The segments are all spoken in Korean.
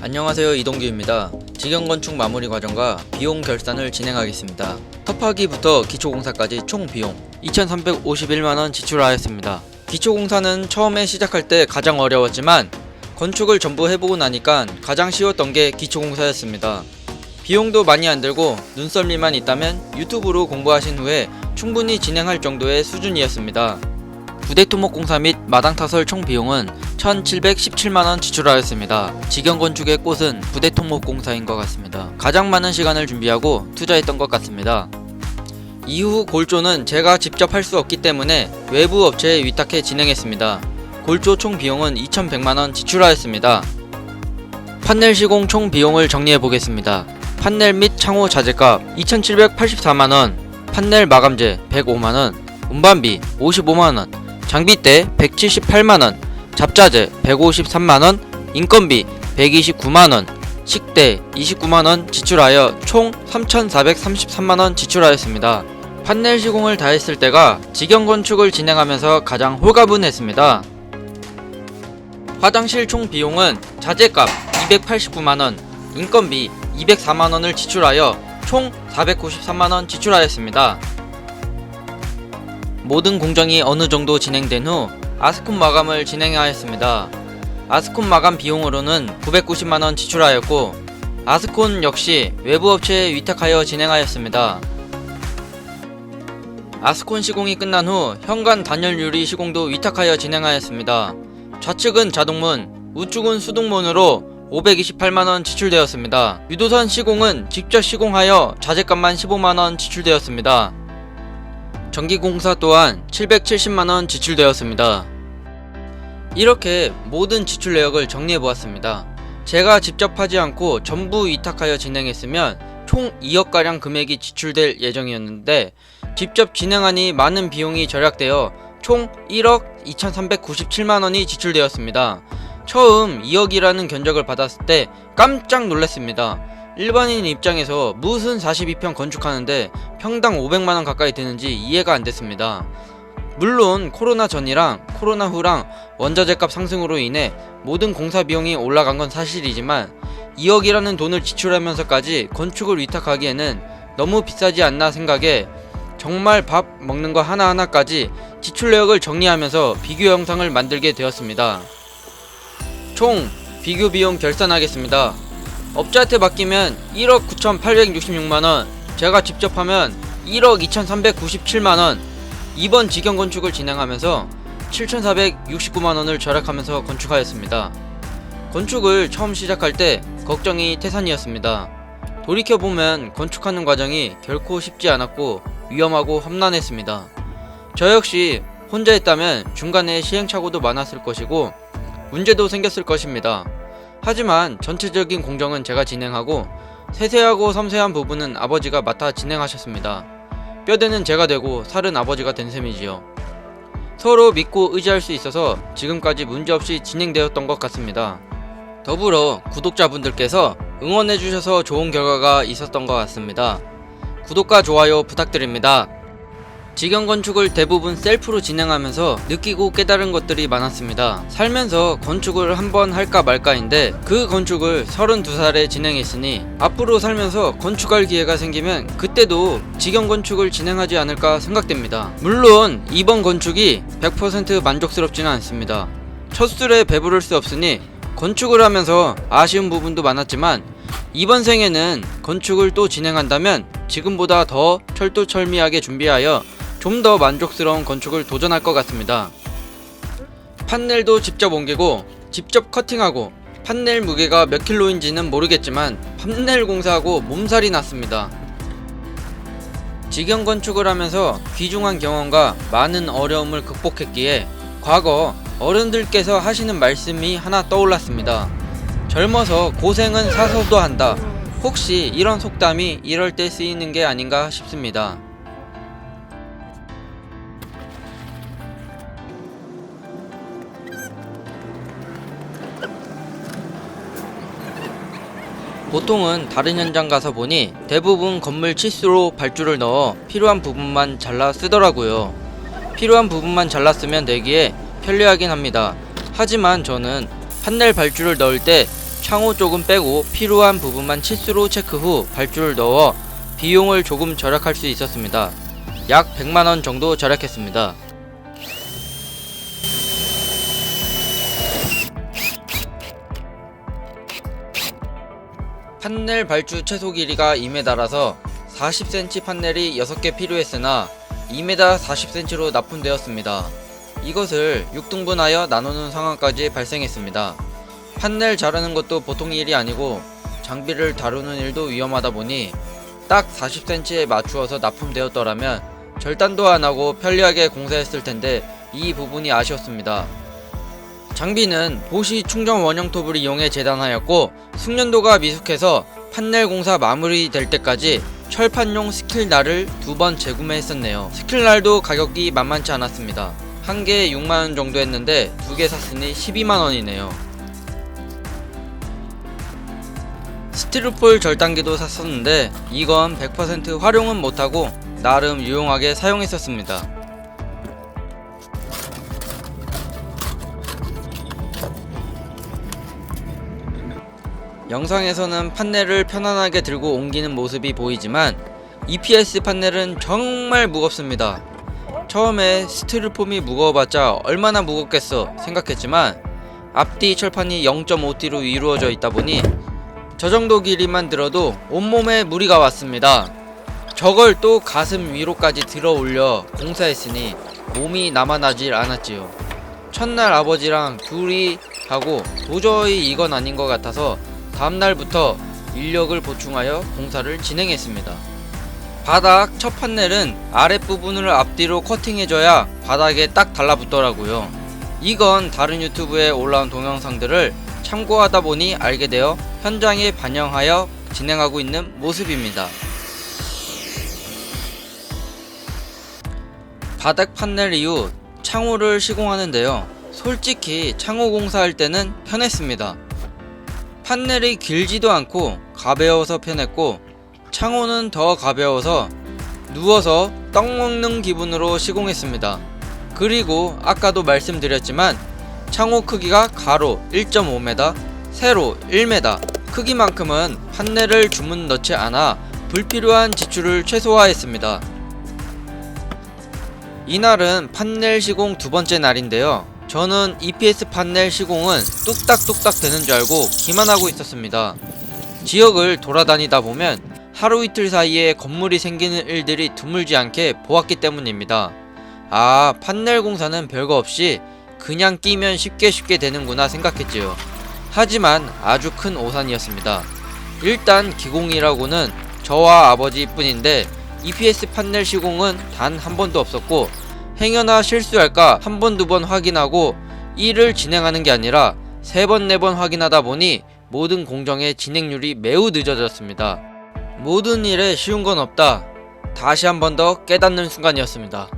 안녕하세요 이동규입니다. 직영건축 마무리 과정과 비용 결산을 진행하겠습니다. 터파기부터 기초공사까지 총 비용 2,351만원 지출하였습니다. 기초공사는 처음에 시작할 때 가장 어려웠지만 건축을 전부 해보고 나니까 가장 쉬웠던 게 기초공사였습니다. 비용도 많이 안 들고 눈썰미만 있다면 유튜브로 공부하신 후에 충분히 진행할 정도의 수준이었습니다. 부대 토목 공사 및 마당 타설 총 비용은 1,717만원 지출하였습니다. 직영 건축의 꽃은 부대 토목 공사인 것 같습니다. 가장 많은 시간을 준비하고 투자했던 것 같습니다. 이후 골조는 제가 직접 할 수 없기 때문에 외부 업체에 위탁해 진행했습니다. 골조 총 비용은 2,100만원 지출하였습니다. 판넬 시공 총 비용을 정리해 보겠습니다. 판넬 및 창호 자재값 2,784만원, 판넬 마감재 105만원, 운반비 55만원, 장비대 178만원, 잡자재 153만원, 인건비 129만원, 식대 29만원 지출하여 총 3,433만원 지출하였습니다. 판넬 시공을 다 했을 때가 직영 건축을 진행하면서 가장 홀가분했습니다. 화장실 총 비용은 자재값 289만원, 인건비 204만원을 지출하여 총 493만원 지출하였습니다. 모든 공정이 어느 정도 진행된 후 아스콘 마감을 진행하였습니다. 아스콘 마감 비용으로는 990만원 지출하였고 아스콘 역시 외부 업체에 위탁하여 진행하였습니다. 아스콘 시공이 끝난 후 현관 단열 유리 시공도 위탁하여 진행하였습니다. 좌측은 자동문, 우측은 수동문으로 528만원 지출되었습니다. 유도선 시공은 직접 시공하여 자재값만 15만원 지출되었습니다. 전기공사 또한 770만원 지출되었습니다. 이렇게 모든 지출 내역을 정리해 보았습니다. 제가 직접 하지 않고 전부 위탁하여 진행했으면 총 2억가량 금액이 지출될 예정이었는데 직접 진행하니 많은 비용이 절약되어 총 1억 2397만원이 지출되었습니다. 처음 2억이라는 견적을 받았을 때 깜짝 놀랐습니다. 일반인 입장에서 무슨 42평 건축하는데 평당 500만원 가까이 드는지 이해가 안 됐습니다. 물론 코로나 전이랑 코로나 후랑 원자재 값 상승으로 인해 모든 공사 비용이 올라간 건 사실이지만 2억이라는 돈을 지출하면서까지 건축을 위탁하기에는 너무 비싸지 않나 생각에 정말 밥 먹는 거 하나하나까지 지출 내역을 정리하면서 비교 영상을 만들게 되었습니다. 총 비교 비용 결산하겠습니다. 업자한테 맡기면 1억 9,866만원, 제가 직접 하면 1억 2,397만원, 이번 직영 건축을 진행하면서 7,469만원을 절약하면서 건축하였습니다. 건축을 처음 시작할 때 걱정이 태산이었습니다. 돌이켜보면 건축하는 과정이 결코 쉽지 않았고 위험하고 험난했습니다. 저 역시 혼자 했다면 중간에 시행착오도 많았을 것이고 문제도 생겼을 것입니다. 하지만 전체적인 공정은 제가 진행하고 세세하고 섬세한 부분은 아버지가 맡아 진행하셨습니다. 뼈대는 제가 되고 살은 아버지가 된 셈이지요. 서로 믿고 의지할 수 있어서 지금까지 문제없이 진행되었던 것 같습니다. 더불어 구독자분들께서 응원해주셔서 좋은 결과가 있었던 것 같습니다. 구독과 좋아요 부탁드립니다. 직영 건축을 대부분 셀프로 진행하면서 느끼고 깨달은 것들이 많았습니다. 살면서 건축을 한번 할까 말까인데 그 건축을 32살에 진행했으니 앞으로 살면서 건축할 기회가 생기면 그때도 직영 건축을 진행하지 않을까 생각됩니다. 물론 이번 건축이 100% 만족스럽지는 않습니다. 첫 술에 배부를 수 없으니 건축을 하면서 아쉬운 부분도 많았지만 이번 생에는 건축을 또 진행한다면 지금보다 더 철두철미하게 준비하여 좀 더 만족스러운 건축을 도전할 것 같습니다. 판넬도 직접 옮기고 직접 커팅하고 판넬 무게가 몇 킬로인지는 모르겠지만 판넬 공사하고 몸살이 났습니다. 직영 건축을 하면서 귀중한 경험과 많은 어려움을 극복했기에 과거 어른들께서 하시는 말씀이 하나 떠올랐습니다. 젊어서 고생은 사서도 한다. 혹시 이런 속담이 이럴 때 쓰이는 게 아닌가 싶습니다. 보통은 다른 현장 가서 보니 대부분 건물 치수로 발주를 넣어 필요한 부분만 잘라 쓰더라고요. 필요한 부분만 잘라 쓰면 되기에 편리하긴 합니다. 하지만 저는 판넬 발주를 넣을 때 창호 쪽은 빼고 필요한 부분만 치수로 체크 후 발주를 넣어 비용을 조금 절약할 수 있었습니다. 약 100만원 정도 절약했습니다. 판넬 발주 최소 길이가 2m라서 40cm 판넬이 6개 필요했으나 2m 40cm로 납품되었습니다. 이것을 6등분하여 나누는 상황까지 발생했습니다. 판넬 자르는 것도 보통 일이 아니고 장비를 다루는 일도 위험하다 보니 딱 40cm에 맞추어서 납품되었더라면 절단도 안 하고 편리하게 공사했을 텐데 이 부분이 아쉬웠습니다. 장비는 보시 충전 원형 톱을 이용해 재단하였고 숙련도가 미숙해서 판넬 공사 마무리될 때까지 철판용 스킬날을 두 번 재구매했었네요. 스킬날도 가격이 만만치 않았습니다. 한 개에 6만원 정도 했는데 두 개 샀으니 12만원이네요. 스티로폴 절단기도 샀었는데 이건 100% 활용은 못하고 나름 유용하게 사용했었습니다. 영상에서는 판넬을 편안하게 들고 옮기는 모습이 보이지만 EPS 판넬은 정말 무겁습니다. 처음에 스티로폼이 무거워봤자 얼마나 무겁겠어 생각했지만 앞뒤 철판이 0.5T로 이루어져 있다 보니 저 정도 길이만 들어도 온몸에 무리가 왔습니다. 저걸 또 가슴 위로까지 들어 올려 공사했으니 몸이 남아나질 않았지요. 첫날 아버지랑 둘이 하고 도저히 이건 아닌 것 같아서 다음날부터 인력을 보충하여 공사를 진행했습니다. 바닥 첫 판넬은 아랫부분을 앞뒤로 커팅해줘야 바닥에 딱 달라붙더라고요. 이건 다른 유튜브에 올라온 동영상들을 참고하다 보니 알게 되어 현장에 반영하여 진행하고 있는 모습입니다. 바닥 판넬 이후 창호를 시공하는데요. 솔직히 창호 공사할 때는 편했습니다. 판넬이 길지도 않고 가벼워서 편했고 창호는 더 가벼워서 누워서 떡 먹는 기분으로 시공했습니다. 그리고 아까도 말씀드렸지만 창호 크기가 가로 1.5m, 세로 1m 크기만큼은 판넬을 주문 넣지 않아 불필요한 지출을 최소화했습니다. 이날은 판넬 시공 두 번째 날인데요. 저는 EPS 판넬 시공은 뚝딱뚝딱 되는 줄 알고 기만 하고 있었습니다. 지역을 돌아다니다 보면 하루 이틀 사이에 건물이 생기는 일들이 드물지 않게 보았기 때문입니다. 아, 판넬 공사는 별거 없이 그냥 끼면 쉽게 쉽게 되는구나 생각했지요. 하지만 아주 큰 오산이었습니다. 일단 기공이라고는 저와 아버지 뿐인데 EPS 판넬 시공은 단 한 번도 없었고 행여나 실수할까 한 번 두 번 확인하고 일을 진행하는 게 아니라 세 번 네 번 확인하다 보니 모든 공정의 진행률이 매우 늦어졌습니다. 모든 일에 쉬운 건 없다. 다시 한 번 더 깨닫는 순간이었습니다.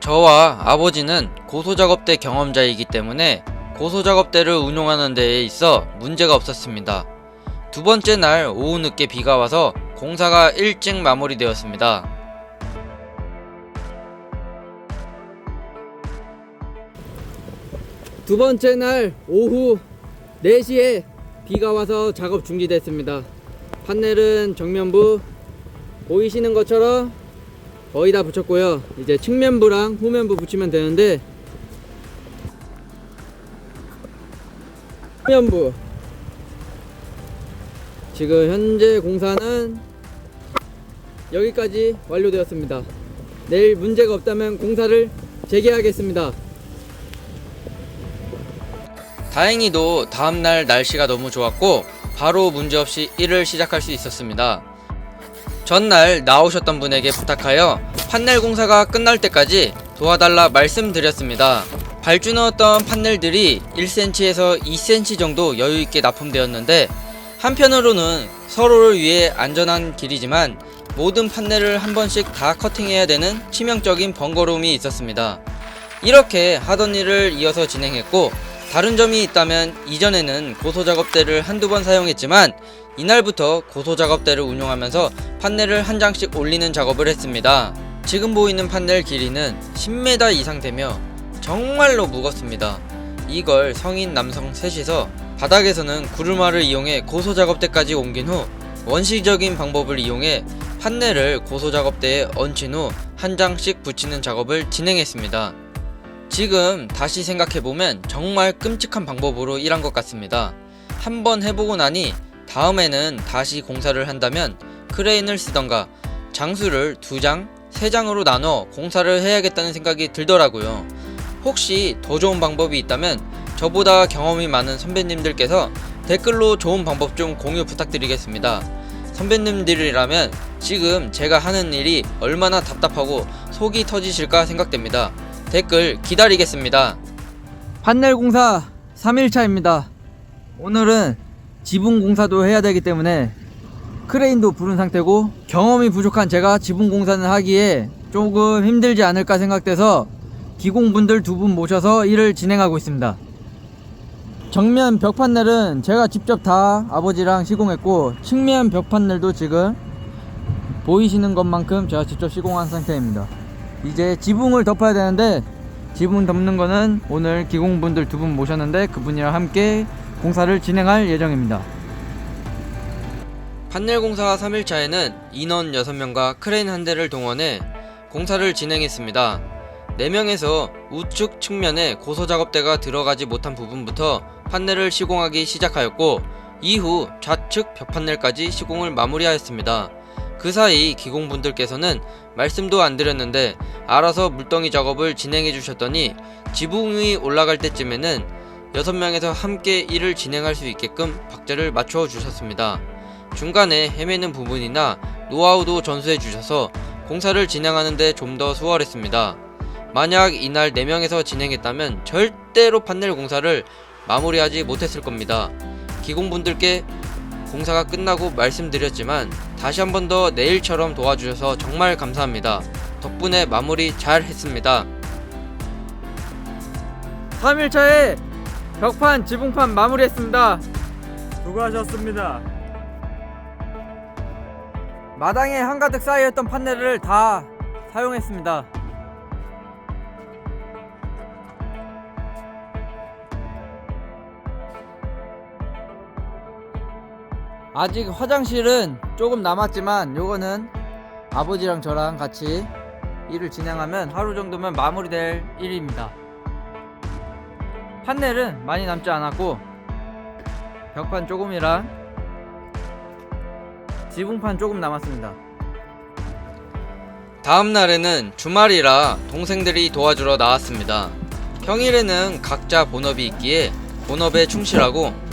저와 아버지는 고소작업대 경험자이기 때문에 고소작업대를 운용하는 데에 있어 문제가 없었습니다. 두 번째 날 오후 늦게 비가 와서 공사가 일찍 마무리되었습니다. 두 번째 날 오후 4시에 비가 와서 작업 중지됐습니다. 판넬은 정면부 보이시는 것처럼 거의 다 붙였고요. 이제 측면부랑 후면부 붙이면 되는데 후면부 지금 현재 공사는 여기까지 완료되었습니다. 내일 문제가 없다면 공사를 재개하겠습니다. 다행히도 다음날 날씨가 너무 좋았고 바로 문제없이 일을 시작할 수 있었습니다. 전날 나오셨던 분에게 부탁하여 판넬 공사가 끝날 때까지 도와달라 말씀드렸습니다. 발주 넣었던 판넬들이 1cm에서 2cm 정도 여유있게 납품되었는데 한편으로는 서로를 위해 안전한 길이지만 모든 판넬을 한 번씩 다 커팅해야 되는 치명적인 번거로움이 있었습니다. 이렇게 하던 일을 이어서 진행했고 다른 점이 있다면 이전에는 고소작업대를 한두 번 사용했지만 이날부터 고소작업대를 운용하면서 판넬을 한 장씩 올리는 작업을 했습니다. 지금 보이는 판넬 길이는 10m 이상 되며 정말로 무겁습니다. 이걸 성인 남성 셋이서 바닥에서는 구르마를 이용해 고소 작업대까지 옮긴 후 원시적인 방법을 이용해 판넬을 고소 작업대에 얹힌 후 한 장씩 붙이는 작업을 진행했습니다. 지금 다시 생각해보면 정말 끔찍한 방법으로 일한 것 같습니다. 한번 해보고 나니 다음에는 다시 공사를 한다면 크레인을 쓰던가 장수를 두 장, 세 장으로 나눠 공사를 해야겠다는 생각이 들더라고요. 혹시 더 좋은 방법이 있다면 저보다 경험이 많은 선배님들께서 댓글로 좋은 방법 좀 공유 부탁드리겠습니다. 선배님들이라면 지금 제가 하는 일이 얼마나 답답하고 속이 터지실까 생각됩니다. 댓글 기다리겠습니다. 판넬 공사 3일차입니다. 오늘은 지붕 공사도 해야 되기 때문에 크레인도 부른 상태고 경험이 부족한 제가 지붕 공사는 하기에 조금 힘들지 않을까 생각돼서 기공분들 두 분 모셔서 일을 진행하고 있습니다. 정면 벽 판넬은 제가 직접 다 아버지랑 시공했고 측면 벽 판넬도 지금 보이시는 것만큼 제가 직접 시공한 상태입니다. 이제 지붕을 덮어야 되는데 지붕 덮는 거는 오늘 기공분들 두 분 모셨는데 그분이랑 함께 공사를 진행할 예정입니다. 판넬 공사 3일차에는 인원 6명과 크레인 한 대를 동원해 공사를 진행했습니다. 4명에서 우측 측면에 고소 작업대가 들어가지 못한 부분부터 판넬을 시공하기 시작하였고 이후 좌측 벽 판넬까지 시공을 마무리하였습니다. 그 사이 기공분들께서는 말씀도 안 드렸는데 알아서 물덩이 작업을 진행해 주셨더니 지붕이 올라갈 때쯤에는 6명에서 함께 일을 진행할 수 있게끔 박자를 맞춰 주셨습니다. 중간에 헤매는 부분이나 노하우도 전수해 주셔서 공사를 진행하는데 좀 더 수월했습니다. 만약 이날 4명에서 진행했다면 절대로 판넬 공사를 마무리하지 못했을 겁니다. 기공분들께 공사가 끝나고 말씀드렸지만 다시 한 번 더 내일처럼 도와주셔서 정말 감사합니다. 덕분에 마무리 잘 했습니다. 3일차에 벽판, 지붕판 마무리했습니다. 수고하셨습니다. 마당에 한가득 쌓여있던 판넬을 다 사용했습니다. 아직 화장실은 조금 남았지만 요거는 아버지랑 저랑 같이 일을 진행하면 하루 정도면 마무리될 일입니다. 판넬은 많이 남지 않았고 벽판 조금이랑 지붕판 조금 남았습니다. 다음 날에는 주말이라 동생들이 도와주러 나왔습니다. 평일에는 각자 본업이 있기에 본업에 충실하고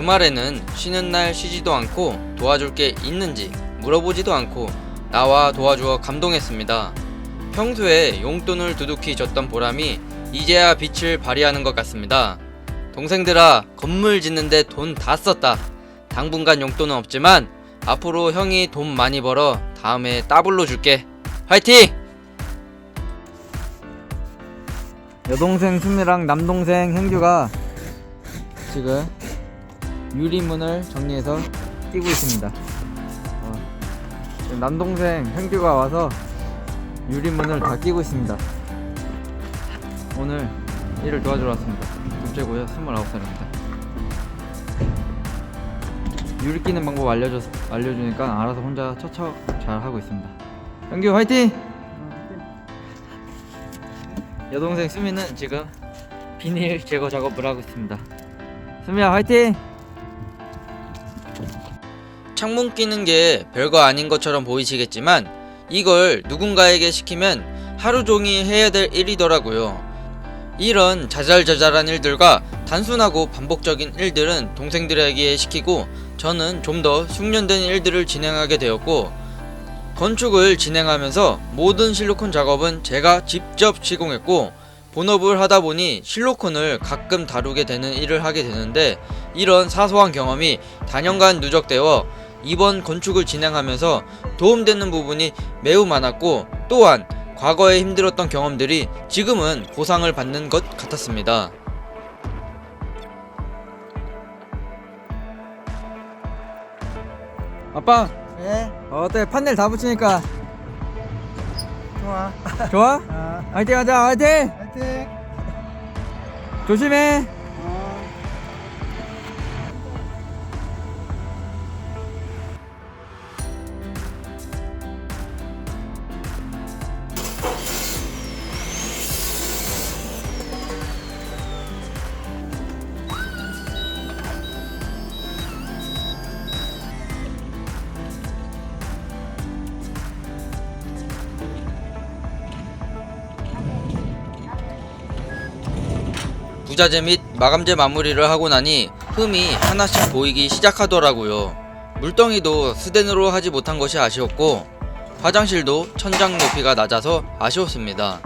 주말에는 쉬는 날 쉬지도 않고 도와줄 게 있는지 물어보지도 않고 나와 도와주어 감동했습니다. 평소에 용돈을 두둑히 줬던 보람이 이제야 빛을 발휘하는 것 같습니다. 동생들아, 건물 짓는데 돈 다 썼다. 당분간 용돈은 없지만 앞으로 형이 돈 많이 벌어 다음에 따블로 줄게. 화이팅! 여동생 수미랑 남동생 형규가 지금 유리문을 정리해서 끼고 있습니다. 어, 남동생 형규가 와서 유리문을 다 끼고 있습니다. 오늘 일을 도와주러 왔습니다. 둘째고요, 29살입니다. 유리 끼는 방법 알려줘, 알려주니까 알아서 혼자 척척 잘 하고 있습니다. 형규 화이팅! 여동생 수미는 지금 비닐 제거 작업을 하고 있습니다. 수미야 화이팅! 창문 끼는 게 별거 아닌 것처럼 보이시겠지만 이걸 누군가에게 시키면 하루 종일 해야 될 일이더라고요. 이런 자잘자잘한 일들과 단순하고 반복적인 일들은 동생들에게 시키고 저는 좀 더 숙련된 일들을 진행하게 되었고 건축을 진행하면서 모든 실로콘 작업은 제가 직접 시공했고 본업을 하다 보니 실로콘을 가끔 다루게 되는 일을 하게 되는데 이런 사소한 경험이 단연간 누적되어 이번 건축을 진행하면서 도움되는 부분이 매우 많았고 또한 과거에 힘들었던 경험들이 지금은 보상을 받는 것 같았습니다. 아빠 예, 어때 판넬 다 붙이니까 좋아. 좋아? 아, 화이팅 하자 화이팅! 화이팅. 조심해 종자재 및 마감재 마무리를 하고 나니 흠이 하나씩 보이기 시작하더라고요. 물덩이도 스덴으로 하지 못한 것이 아쉬웠고 화장실도 천장 높이가 낮아서 아쉬웠습니다.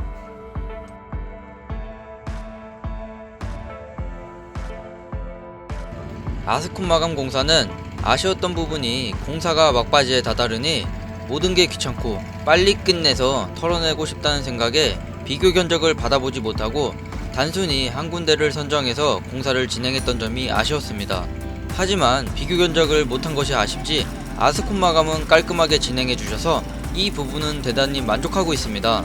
아스콘 마감 공사는 아쉬웠던 부분이 공사가 막바지에 다다르니 모든 게 귀찮고 빨리 끝내서 털어내고 싶다는 생각에 비교 견적을 받아보지 못하고 단순히 한 군데를 선정해서 공사를 진행했던 점이 아쉬웠습니다. 하지만 비교 견적을 못한 것이 아쉽지 아스콘 마감은 깔끔하게 진행해 주셔서 이 부분은 대단히 만족하고 있습니다.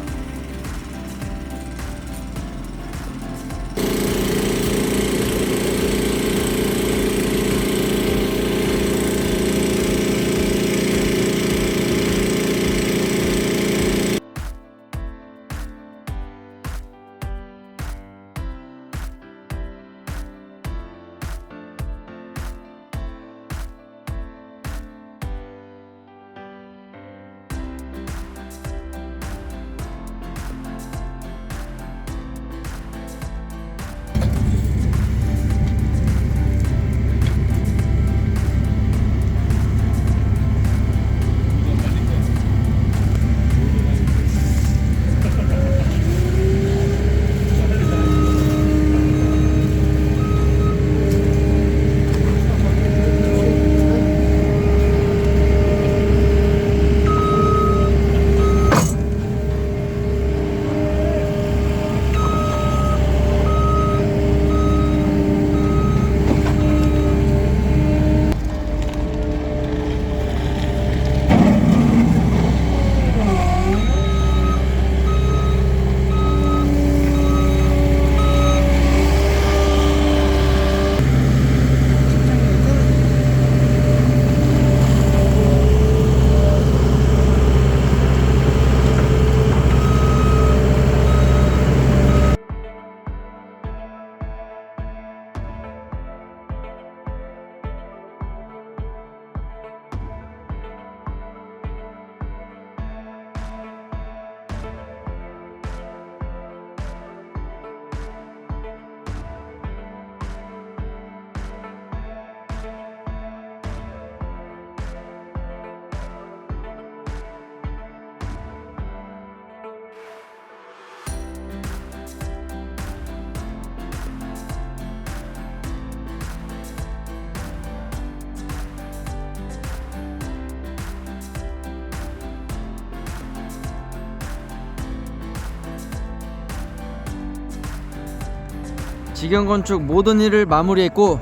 직영 건축 모든 일을 마무리했고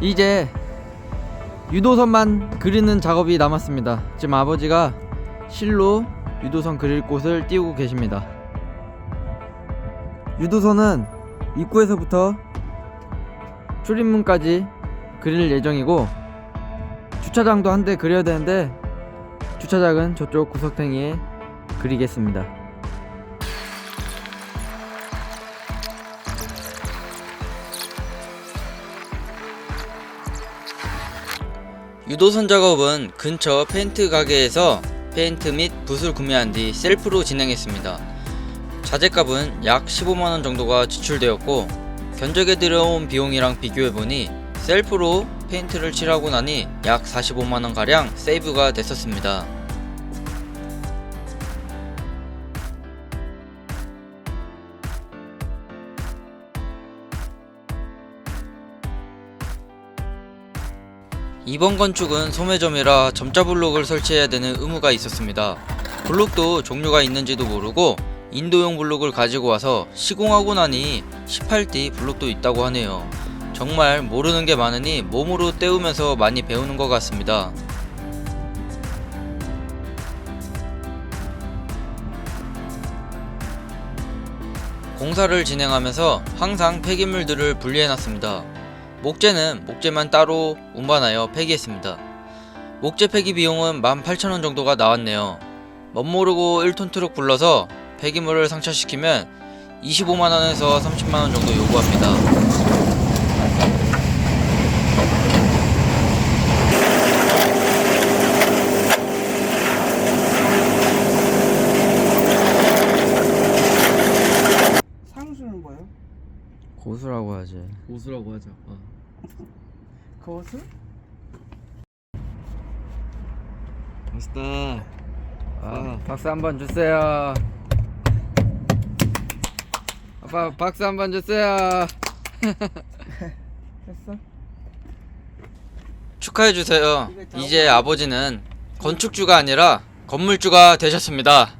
이제 유도선만 그리는 작업이 남았습니다. 지금 아버지가 실로 유도선 그릴 곳을 띄우고 계십니다. 유도선은 입구에서부터 출입문까지 그릴 예정이고 주차장도 한 대 그려야 되는데 주차장은 저쪽 구석탱이에 그리겠습니다. 유도선 작업은 근처 페인트 가게에서 페인트 및 붓을 구매한 뒤 셀프로 진행했습니다. 자재값은 약 15만원 정도가 지출되었고 견적에 들어온 비용이랑 비교해보니 셀프로 페인트를 칠하고 나니 약 45만원 가량 세이브가 됐었습니다. 이번 건축은 소매점이라 점자 블록을 설치해야 되는 의무가 있었습니다. 블록도 종류가 있는지도 모르고 인도용 블록을 가지고 와서 시공하고 나니 18D 블록도 있다고 하네요. 정말 모르는 게 많으니 몸으로 때우면서 많이 배우는 것 같습니다. 공사를 진행하면서 항상 폐기물들을 분리해놨습니다. 목재는 목재만 따로 운반하여 폐기했습니다. 목재 폐기 비용은 18,000원 정도가 나왔네요. 멋모르고 1톤 트럭 불러서 폐기물을 상차시키면 25만원에서 30만원 정도 요구합니다. 고수라고 이제 고수라고 하자. 어. 고수? 멋있다. 아, 박수 한 번 주세요. 아빠 박수 한 번 주세요. 했어? 축하해 주세요. 이제 아버지는 건축주가 아니라 건물주가 되셨습니다.